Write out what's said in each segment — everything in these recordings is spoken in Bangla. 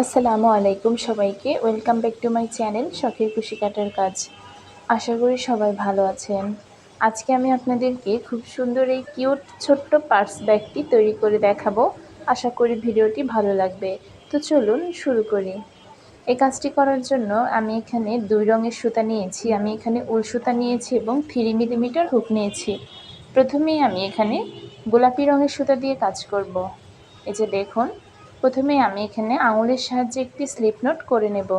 আসসালামু আলাইকুম সবাইকে। Welcome back to my channel শখের খুশি কাটার কাজ। আশা করি সবাই ভালো আছেন। আজকে আমি আপনাদেরকে খুব সুন্দর এই কিউট ছোট্ট পার্স ব্যাগটি তৈরি করে দেখাবো। আশা করি ভিডিওটি ভালো লাগবে। তো চলুন শুরু করি। এই কাজটি করার জন্য আমি এখানে দুই রঙের সুতা নিয়েছি। আমি এখানে উল সুতা নিয়েছি এবং থ্রি মিলিমিটার হুক নিয়েছি। প্রথমেই আমি এখানে গোলাপি রঙের সুতা দিয়ে কাজ করব। এই যে দেখুন প্রথমে আমি এখানে আঙুলের সাহায্যে একটি স্লিপ নোট করে নেব।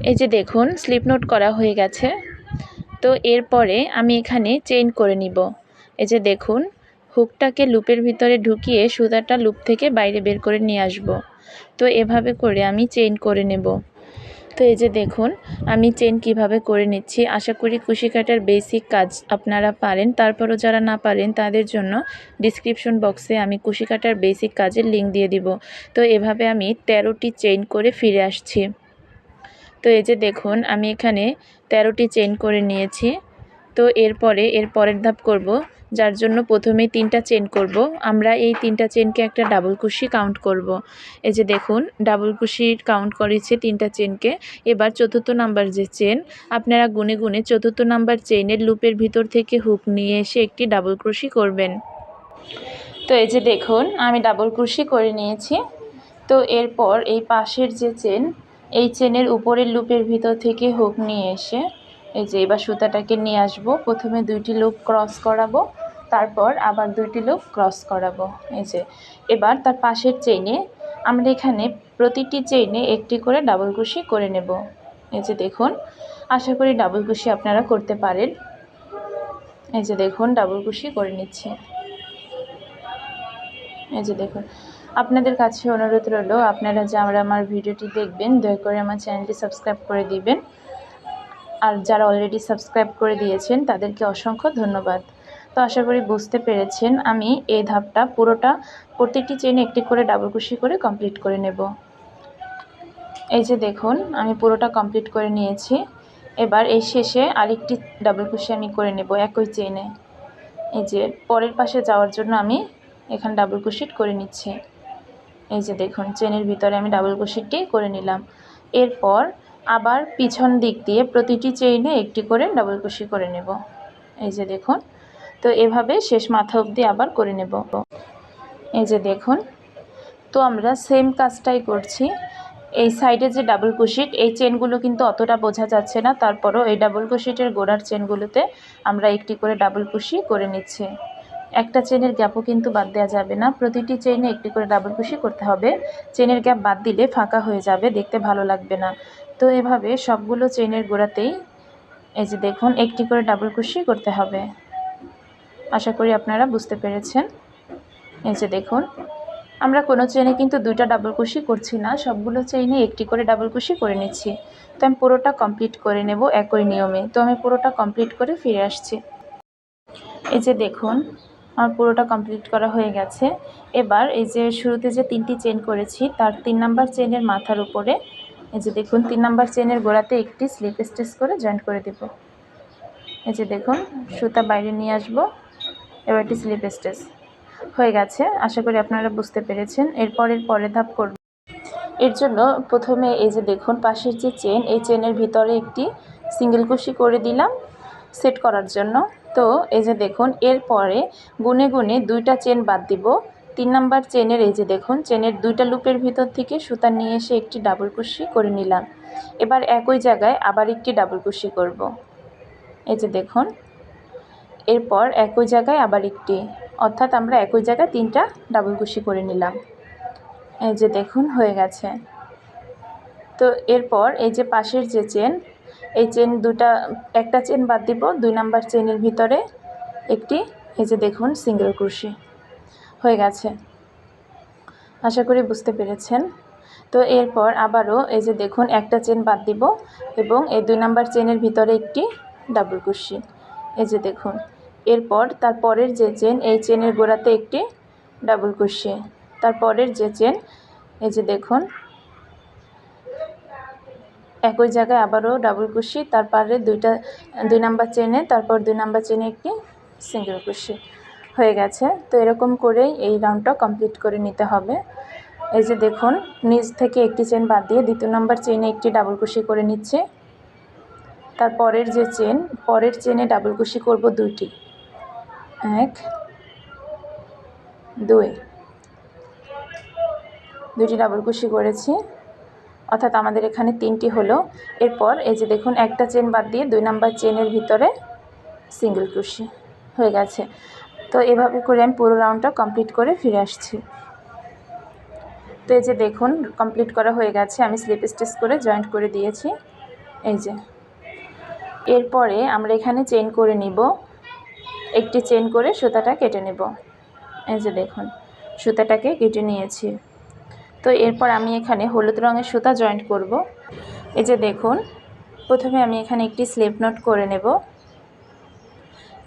এই যে দেখুন, স্লিপ নোট করা হয়ে গেছে। তো এরপরে আমি এখানে চেইন করে নিব। এই যে দেখুন, হুকটাকে লুপের ভিতরে ঢুকিয়ে সুতাটা লুপ থেকে বাইরে বের করে নিয়ে আসব। তো এভাবে করে আমি চেইন করে নেব। তো এই যে দেখুন, আমি চেন কীভাবে করে নিচ্ছি, আশা করি কুশিকাটার বেসিক কাজ আপনারা পারেন। তারপরও যারা না পারেন, তাদের জন্য ডিসক্রিপশন বক্সে আমি কুশিকাটার বেসিক কাজের লিঙ্ক দিয়ে দিব। তো এভাবে আমি তেরোটি চেইন করে ফিরে আসছি। তো এই যে দেখুন, আমি এখানে তেরোটি চেইন করে নিয়েছি। তো এরপরে এর পরের ধাপ করব, যার জন্য প্রথমে তিনটা চেন করব। আমরা এই তিনটা চেনকে একটা ডাবল কুশি কাউন্ট করব। এই যে দেখুন ডাবল কুশির কাউন্ট করেছে তিনটা চেনকে এবার চতুর্থ নাম্বার যে চেন আপনারা গুনে গুনে চতুর্থ নাম্বার চেনের লুপের ভিতর থেকে হুক নিয়ে এসে একটি ডাবল ক্রুশি করবেন। তো এই যে দেখুন, আমি ডাবল ক্রুশি করে নিয়েছি। তো এরপর এই পাশের যে চেন এই চেনের উপরের লুপের ভিতর থেকে হুক নিয়ে এসে এই যে এবার সুতাটাকে নিয়ে আসব। প্রথমে দুইটি লুপ ক্রস করাবো, তারপর আবার দুইটি লুপ ক্রস করাবো। এই যে, এবার তার পাশের চেইনে আমরা এখানে প্রতিটি চেইনে একটি করে ডাবল কুশি করে নেব। এই যে দেখুন, আশা করি ডাবল কুশি আপনারা করতে পারেন। এই যে দেখুন, ডাবল কুশি করে নিচ্ছে। এই যে দেখুন, আপনাদের কাছে অনুরোধ রইল, আপনারা যে আমরা আমার ভিডিওটি দেখবেন, দয়া করে আমার চ্যানেলটি সাবস্ক্রাইব করে দিবেন। আর যারা অলরেডি সাবস্ক্রাইব করে দিয়েছেন, তাদেরকে অসংখ্য ধন্যবাদ। তো আশা করি বুঝতে পেরেছেন, আমি এই ধাপটা পুরোটা প্রত্যেকটি চেনে একটি করে ডাবল কুশি করে কমপ্লিট করে নেব। এই যে দেখুন, আমি পুরোটা কমপ্লিট করে নিয়েছি। এবার এই শেষে আরেকটি ডাবল কুশি আমি করে নেব একই চেনে এই যে পরের পাশে যাওয়ার জন্য আমি এখানে ডাবল কুশিট করে নিচ্ছি। এই যে দেখুন চেনের ভিতরে আমি ডাবল কুশিটটি করে নিলাম। এরপর আবার পিছন দিক দিয়ে প্রতিটি চেইনে একটি করে ডাবল কুশি করে নেব। এই যে দেখুন, তো এভাবে শেষ মাথা অবধি আবার করে নেব। এই যে দেখুন, তো আমরা সেম কাজটাই করছি। এই সাইডে যে ডাবল কুশিট এই চেনগুলো কিন্তু অতটা বোঝা যাচ্ছে না। তারপরও এই ডাবল কুশিটের গোড়ার চেনগুলোতে আমরা একটি করে ডাবল কুশি করে নিচ্ছি। একটা চেনের গ্যাপও কিন্তু বাদ দেওয়া যাবে না। প্রতিটি চেইনে একটি করে ডাবল কুশি করতে হবে। চেনের গ্যাপ বাদ দিলে ফাঁকা হয়ে যাবে, দেখতে ভালো লাগবে না। তো এভাবে সবগুলো চেনের গোড়াতেই এই যে দেখুন, একটি করে ডাবল কুশি করতে হবে। আশা করি আপনারা বুঝতে পেরেছেন। এই যে দেখুন, আমরা কোনো চেনে কিন্তু দুইটা ডাবল কুশি করছি না, সবগুলো চেইনে একটি করে ডাবল কুশি করে নিচ্ছি। তো আমি পুরোটা কমপ্লিট করে নেব একই নিয়মে। তো আমি পুরোটা কমপ্লিট করে ফিরে আসছি। এই যে দেখুন, আমার পুরোটা কমপ্লিট করা হয়ে গেছে। এবার এই যে শুরুতে যে তিনটি চেন করেছি, তার তিন নাম্বার চেনের মাথার উপরে এই যে দেখুন, তিন নাম্বার চেনের গোড়াতে একটি স্লিপ স্টিচ করে জয়েন্ট করে দেব। এই যে দেখুন, সুতা বাইরে নিয়ে আসব, এবার একটি স্লিপ স্টিচ। হয়ে গেছে, আশা করি আপনারা বুঝতে পেরেছেন। এরপরের পরে ধাপ করব। এর জন্য প্রথমে এই যে দেখুন, পাশের যে চেন, এই চেনের ভিতরে একটি সিঙ্গেল কুশি করে দিলাম সেট করার জন্য। তো এই যে দেখুন, এরপরে গুনে গুনে দুইটা চেন বাদ দিব। তিন নাম্বার চেনের এই যে দেখুন, চেনের দুইটা লুপের ভিতর থেকে সুতা নিয়ে এসে একটি ডাবল কুশি করে নিলাম। এবার একই জায়গায় আবার একটি ডাবল কুশি করব। এই যে দেখুন, এরপর একই জায়গায় আবার একটি, অর্থাৎ আমরা একই জায়গায় তিনটা ডাবল কুশি করে নিলাম। এই যে দেখুন, হয়ে গেছে। তো এরপর এই যে পাশের যে চেন, এই চেন দুটা, একটা চেন বাদ দিব, দুই নাম্বার চেনের ভিতরে একটি, এই যে দেখুন, সিঙ্গেল ক্রুশি হয়ে গেছে। আশা করি বুঝতে পেরেছেন। তো এরপর আবারও এই যে দেখুন, একটা চেন বাদ দিব এবং এই দুই নাম্বার চেনের ভিতরে একটি ডাবল কুশি। এই যে দেখুন, এরপর তার পরের যে চেন, এই চেনের গোড়াতে একটি ডাবল কুশি। তারপরের যে চেন, এই যে দেখুন, একই জায়গায় আবারও ডাবল কুশি তারপরে দুইটা, দুই নাম্বার চেনে, তারপর দুই নাম্বার চেনে একটি সিঙ্গেল কুশি। হয়ে গেছে। তো এরকম করেই এই রাউন্ডটা কমপ্লিট করে নিতে হবে। এই যে দেখুন, নিচ থেকে একটি চেন বাদ দিয়ে দ্বিতীয় নম্বর চেনে একটি ডাবল কুশি করে নিচ্ছে। তার পরের যে চেন পরের চেনে ডাবল কুশি করব দুইটি। এক, দুই। দুইটি ডাবল কুশি করেছি। অর্থাৎ আমাদের এখানে তিনটি হলো। এরপর এই যে দেখুন, একটা চেন বাদ দিয়ে দুই নাম্বার চেনের ভিতরে সিঙ্গেল ক্রুশি হয়ে গেছে। তো এভাবে করে আমি পুরো রাউন্ডটা কমপ্লিট করে ফিরে আসছি। তো এই যে দেখুন কমপ্লিট করা হয়ে গেছে। আমি স্লিপ স্টিচ করে জয়েন্ট করে দিয়েছি। এই যে। এরপরে আমরা এখানে চেন করে নিব। একটি চেন করে সুতাটা কেটে নেব। এই যে দেখুন, সুতাটাকে কেটে নিয়েছি। তো এরপর আমি এখানে হলুদ রঙের সুতা জয়েন্ট করব। এই যে দেখুন, প্রথমে আমি এখানে একটি স্লিপ নোট করে নেব।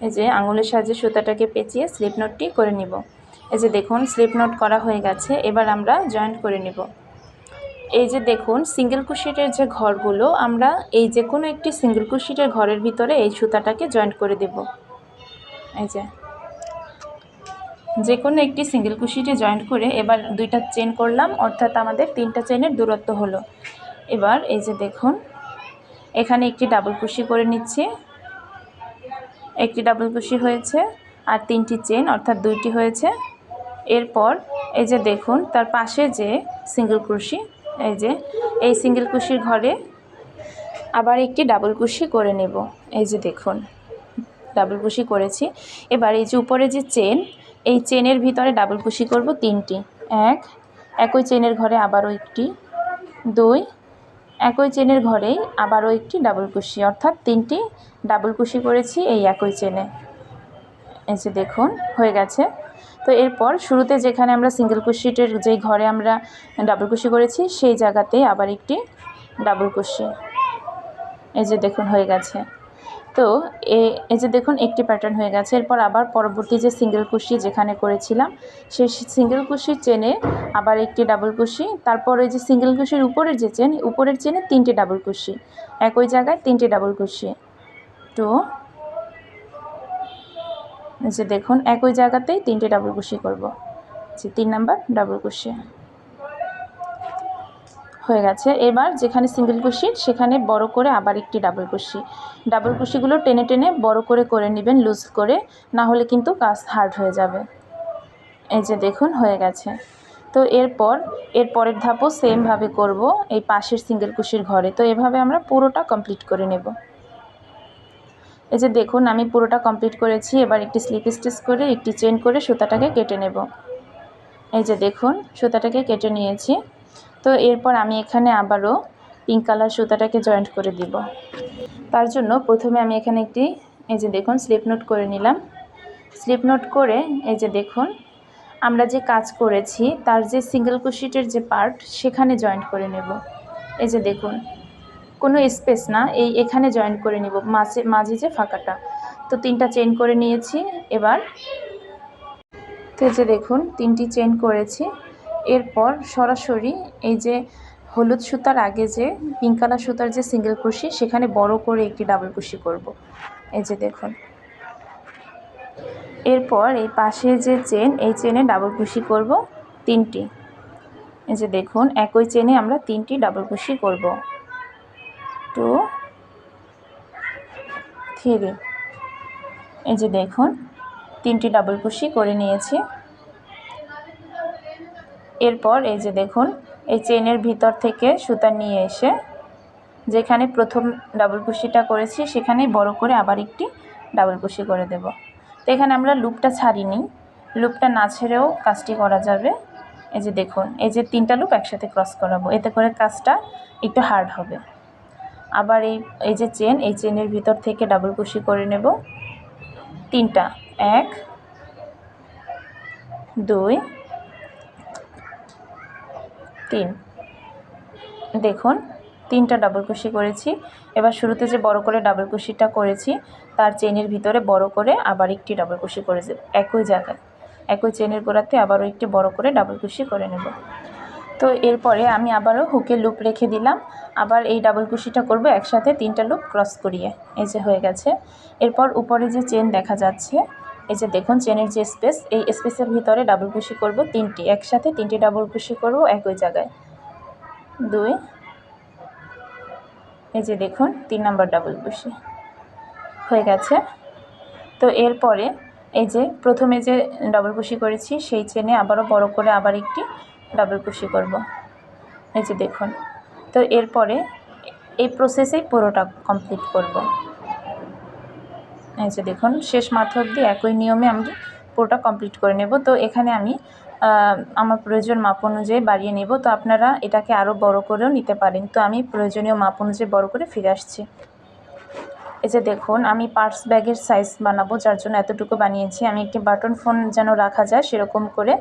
এই যে আঙুলের সাহায্যে সুতাটাকে পেঁচিয়ে স্লিপ নোটটি করে নিব। এই যে দেখুন স্লিপ নোট করা হয়ে গেছে, এবার আমরা জয়েন্ট করে নিব। এই যে দেখুন সিঙ্গেল কুশিটের যে ঘরগুলো, আমরা এই যে কোনো একটি সিঙ্গেল কুশিটের ঘরের ভিতরে এই সুতাটাকে জয়েন্ট করে দেব। এই যে যে কোনো একটি সিঙ্গেল কুশিটে জয়েন্ট করে এবার দুইটা চেন করলাম, অর্থাৎ আমাদের তিনটা চেনের দূরত্ব হলো। এবার এই যে দেখুন, এখানে একটি ডাবল কুশি করে নিচ্ছি। একটি ডাবল কুশি হয়েছে আর তিনটি চেন অর্থাৎ দুইটি হয়েছে। এরপর এই যে দেখুন, তার পাশে যে সিঙ্গেল কুশি, এই যে, এই সিঙ্গেল কুশির ঘরে আবার একটি ডাবল কুশি করে নেব। এই যে দেখুন, ডাবল কুশি করেছি। এবার এই যে উপরে যে চেন এই চেনের ভিতরে ডাবল কুশি করব তিনটি। এক, একই চেনের ঘরে আবারও একটি। দুই একই চেনের ঘরেই আবারও একটি ডাবল কুশি, অর্থাৎ তিনটি ডাবল কুশি করেছি এই একই চেনে। এই যে দেখুন, হয়ে গেছে। তো এরপর শুরুতে যেখানে আমরা সিঙ্গেল কুশিটের যেই ঘরে আমরা ডাবল কুশি করেছি, সেই জায়গাতেই আবার একটি ডাবল কুশি। এই যে দেখুন, হয়ে গেছে। তো এই যে দেখুন, একটি প্যাটার্ন হয়ে গেছে। এরপর আবার পরবর্তী যে সিঙ্গেল কুশি যেখানে করেছিলাম, সেই সিঙ্গেল কুশির চেনে আবার একটি ডাবল কুশি। তারপর ওই যে সিঙ্গেল কুশির উপরের যে চেন উপরের চেনে তিনটি ডাবল কুশি। একই জায়গায় তিনটি ডাবল কুশি। তো যে দেখুন, একই জায়গাতেই তিনটে ডাবল কুশি করব। যে তিন নাম্বার ডাবল কুশি। হয়ে গেছে। এবার যেখানে সিঙ্গেল কুশি, সেখানে বড় করে আবার একটি ডাবল কুশি। ডাবল কুশিগুলো টেনে টেনে বড় করে করে নেবেন লুজ করে, না হলে কিন্তু কাজ হার্ড হয়ে যাবে। এই যে দেখুন, হয়ে গেছে। তো এরপর, এর পরের ধাপও সেমভাবে করব এই পাশের সিঙ্গেল কুশির ঘরে। তো এভাবে আমরা পুরোটা কমপ্লিট করে নেব। এই যে দেখুন, আমি পুরোটা কমপ্লিট করেছি। এবার একটি স্লিপ স্টিচ করে, একটি চেন করে সুতাটাকে কেটে নেব। এই যে দেখুন, সুতাটাকে কেটে নিয়েছি। তো এরপর আমি এখানে আবারও পিঙ্ক কালার সুতাটাকে জয়েন্ট করে দিব। তার জন্য প্রথমে আমি এখানে একটি, এই যে দেখুন স্লিপ নোট করে নিলাম। স্লিপ নোট করে, এই যে দেখুন, আমরা যে কাজ করেছি, তার যে সিঙ্গেল কুশিটের যে পার্ট সেখানে জয়েন্ট করে নেব। এই যে দেখুন, কোনো স্পেস না, এই এখানে জয়েন করে নিব, মাঝে মাঝে যে ফাঁকাটা। তো তিনটা চেন করে নিয়েছি, এবার তো যে দেখুন, তিনটি চেন করেছি। এরপর সরাসরি এই যে হলুদ সুতার আগে যে পিঙ্ক কালার সুতার যে সিঙ্গেল কুশি সেখানে বড় করে একটি ডাবল কুশি করব। এই যে দেখুন। এরপর এই পাশে যে চেন এই চেনে ডাবল কুশি করব তিনটি। এই যে দেখুন, একই চেনে আমরা তিনটি ডাবল কুশি করব। টু থ্রি এই যে দেখুন, তিনটি ডাবল কুশি করে নিয়েছি। এরপর এই যে দেখুন, এই চেনের ভিতর থেকে সুতা নিয়ে এসে যেখানে প্রথম ডাবল কুশিটা করেছি সেখানে বড় করে আবার একটি ডাবল কুশি করে দেব। তো এখানে আমরা লুপটা ছাড়িনি। লুপটা না ছেড়েও কাজটি করা যাবে। এই যে দেখুন, এই যে তিনটা লুপ একসাথে ক্রস করাবো। এতে করে কাজটা একটু হার্ড হবে। আবার এই এই যে চেন এই চেনের ভিতর থেকে ডাবল কুশি করে নেব। তিনটা, এক, দুই তিন। দেখুন, তিনটা ডাবল কুশি করেছি। এবার শুরুতে যে বড় করে ডাবল কুশিটা করেছি, তার চেনের ভিতরে বড় করে আবার একটি ডাবল কুশি করে দেব, একই জায়গায়। একই চেনের গোড়াতে আবারও একটি বড় করে ডাবল কুশি করে নেব। তো এরপরে আমি আবারও হুকে লুপ রেখে দিলাম। আবার এই ডাবল কুশিটা করব একসাথে তিনটা লুপ ক্রস করিয়ে। এই যে হয়ে গেছে। এরপর উপরে যে চেন দেখা যাচ্ছে এই যে দেখুন, চেনের যে স্পেস, এই স্পেসের ভিতরে ডাবল কুশি করব তিনটি, একসাথে তিনটি ডাবল কুশি করব একই জায়গায়। দুই, এই যে দেখুন, তিন নাম্বার ডাবল কুশি হয়ে গেছে। তো এরপরে এই যে প্রথমে যে ডাবল কুশি করেছি, সেই চেনে আবারও বড় করে আবার একটি ডাবল কুশি করব। এই যে দেখুন, তো এরপরে এই প্রসেসেই পুরোটা কমপ্লিট করব। এই যে দেখুন, শেষ মাথা অবধি একই নিয়মে আমি পুরোটা কমপ্লিট করে নেব। তো এখানে আমি আমার প্রয়োজন মাপ অনুযায়ী বাড়িয়ে নেব। তো আপনারা এটাকে আরও বড় করেও নিতে পারেন। তো আমি প্রয়োজনীয় মাপ অনুযায়ী বড় করে ফিরে আসছি। এই যে দেখুন, আমি পার্স ব্যাগের সাইজ বানাবো, যার জন্য এতটুকু বানিয়েছি। আমি একটি বাটন ফোন যেন রাখা যায়, সেরকম করে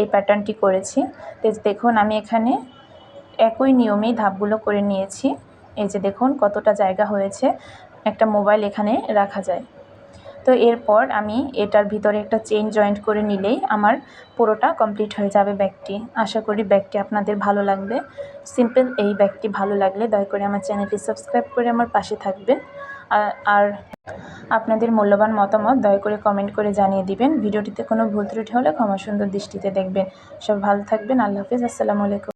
এই প্যাটার্নটি করেছি। তো দেখুন, আমি এখানে একই নিয়মেই ধাপগুলো করে নিয়েছি। এই যে দেখুন, কতটা জায়গা হয়েছে। একটা মোবাইল এখানে রাখা যায়। তো এরপর আমি এটার ভিতরে একটা চেইন জয়েন্ট করে নিলেই আমার পুরোটা কমপ্লিট হয়ে যাবে ব্যাগটি। আশা করি ব্যাগটি আপনাদের ভালো লাগবে। সিম্পল এই ব্যাগটি ভালো লাগলে দয়া করে আমার চ্যানেলটি সাবস্ক্রাইব করে আমার পাশে থাকবেন। আর আপনাদের মূল্যবান মতামত দয়া করে কমেন্ট করে জানিয়ে দিবেন। ভিডিওটিতে কোনো ভুল ত্রুটি হলে ক্ষমা সুন্দর দৃষ্টিতে দেখবেন। সব ভালো থাকবেন। আল্লাহ হাফিজ। আসসালামু আলাইকুম।